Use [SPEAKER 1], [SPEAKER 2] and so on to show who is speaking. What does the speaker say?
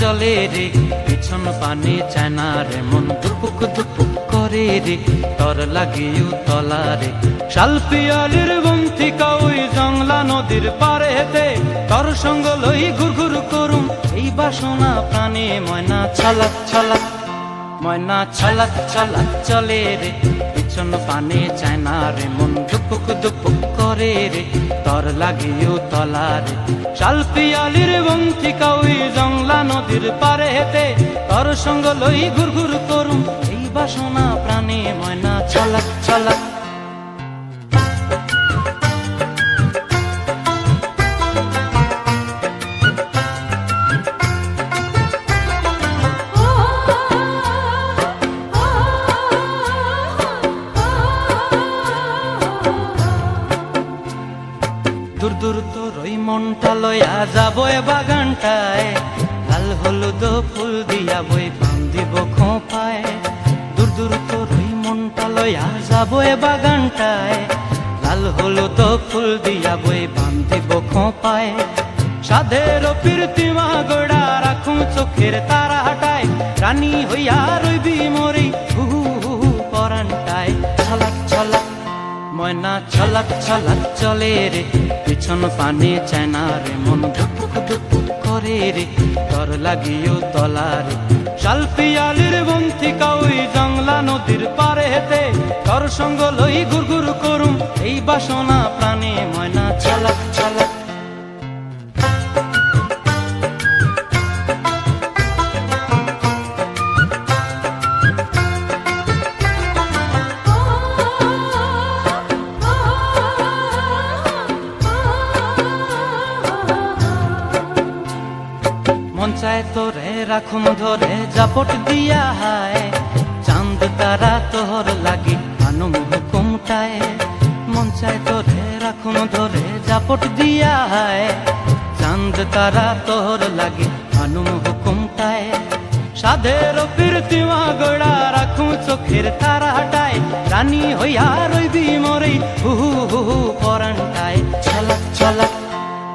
[SPEAKER 1] চলে রে, পিছন পানে চায় না রে, মন দুপুক দুপুক করে রে, তর লাগিও তলা রে। শালপিয়ালির বন্থিকা ওই জংলা নদীর পারে হেতে তর সঙ্গ লই ঘুর ঘুর করুম, এই বাসনা প্রাণে ময়না ছলাক ছলাক ময়না ছলাক ছলাক চলে রে, পিছন পানে চায় না রে, মন দুপুক দুপুক করে রে, তর লাগিও তলারে শাল পিয়ালির বন্থিকা ওই জংলা নদীর পারে হেতে তর সঙ্গ লই ঘুর ঘুর করুম। এই বাসনা প্রাণে ময়না ছলাক ছলাক মনটা লয়া যাব এ বাগানটায়। লাল হলুদ ফুল দিয়া বই পান দিব খোঁপায়। দূর দূর তোর ওই মনটা লয়া যাব এ বাগানটায়। লাল হলুদ ফুল দিয়া বই পান দিব খোঁপায়। সাধের প্রীতিমা গোড়া রাখুন চোখের তারা হাটায়। রানী হইয়া রইবি মরি হু হু, পরানটায়। ছলাক ছলাক, ময়না, ছলাক ছলাক, চলে রে। পিছন পানে চেনারে মন ঢুক ঢুক করে রে তর লাগিও তলারে। জংলা নদীর পারে হেতে তর সঙ্গ লই ঘুর ঘুর করুম, এই বাসনা প্রাণে ময়না ছালা ছলাক রাখুম ধরে জাপট দিয়া হায় চাঁদ তারা তোর লাগি আনুম হুকুমটায় মন তোরে রাখুম ধরে জাপট দিয়া হায় চাঁদ তারা তোর লাগি আনুম হুকুমটায় সাধের প্রীতিমা গোড়া রাখুম চোখের তারা হাটায় রানী হইয়া রইবি মরে